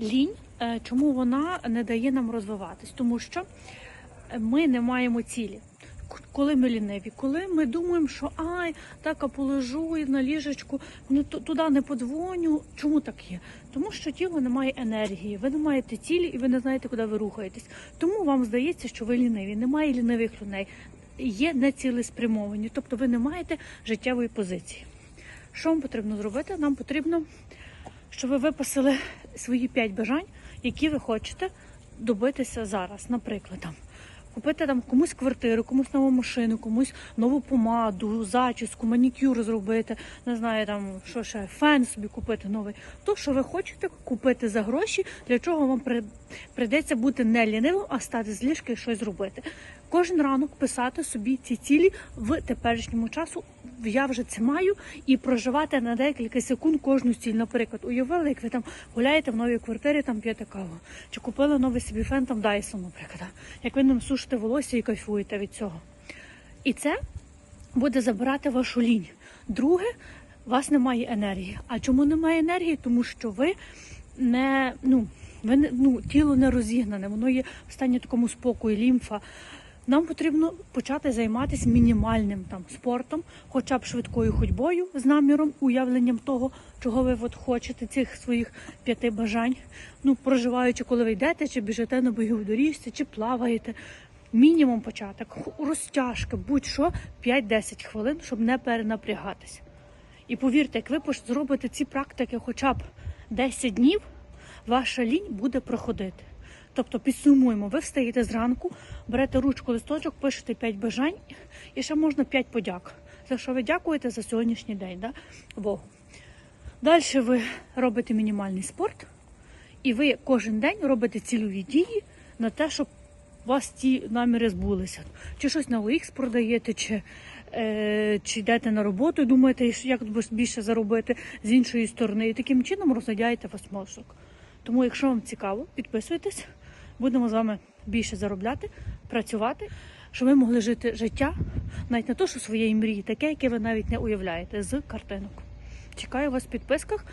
лінь, е, чому вона не дає нам розвиватись? Тому що ми не маємо цілі. Коли ми ліниві, коли ми думаємо, що ай, так а полежу на ліжечку, ну ту- туди не подзвоню. Чому так є? Тому що тіло не має енергії, ви не маєте цілі і ви не знаєте, куди ви рухаєтесь. Тому вам здається, що ви ліниві. Немає лінивих людей, є нецілеспрямовані, тобто ви не маєте життєвої позиції. Що вам потрібно зробити? Нам потрібно, щоб ви виписали свої п'ять бажань, які ви хочете добитися зараз. Наприклад, там купити там комусь квартиру, комусь нову машину, комусь нову помаду, зачіску, манікюр зробити, не знаю, там що ще фен собі купити новий. То, що ви хочете купити за гроші, для чого вам при- прийдеться бути не лінивим, а стати з ліжка і щось зробити. Кожен ранок писати собі ці цілі в теперішньому часу. Я вже це маю і проживати на декілька секунд кожну ціль. Наприклад, уявили, як ви там гуляєте в новій квартирі, там п'єте каву, чи купили новий собі фен там Dyson, наприклад. Як ви ним сушите волосся і кайфуєте від цього. І це буде забирати вашу лінь. Друге, у вас немає енергії. А чому немає енергії? Тому що ви не ну, ви ну, тіло не розігнане, воно є в стані такому спокою, лімфа. Нам потрібно почати займатися мінімальним там спортом, хоча б швидкою ходьбою з наміром, уявленням того, чого ви от хочете, цих своїх п'яти бажань. Ну, проживаючи, коли ви йдете, чи біжите на бойовій доріжці, чи плаваєте. Мінімум початок, розтяжка, будь-що 5-10 хвилин, щоб не перенапрягатися. І повірте, як ви зробите ці практики хоча б 10 днів, ваша лінь буде проходити. Тобто підсумуємо, ви встаєте зранку, берете ручку, листочок, пишете 5 бажань і ще можна 5 подяк. За що ви дякуєте за сьогоднішній день, да? Богу. Далі ви робите мінімальний спорт, і ви кожен день робите цільові дії на те, щоб у вас ті наміри збулися. Чи щось на OX продаєте, чи, е, чи йдете на роботу і думаєте, як більше заробити з іншої сторони. І таким чином розглядяєте вас мозок. Тому, якщо вам цікаво, підписуйтесь, будемо з вами більше заробляти, працювати, щоб ви могли жити життя, навіть не то, що своєї мрії, таке, яке ви навіть не уявляєте з картинок. Чекаю вас в підписках.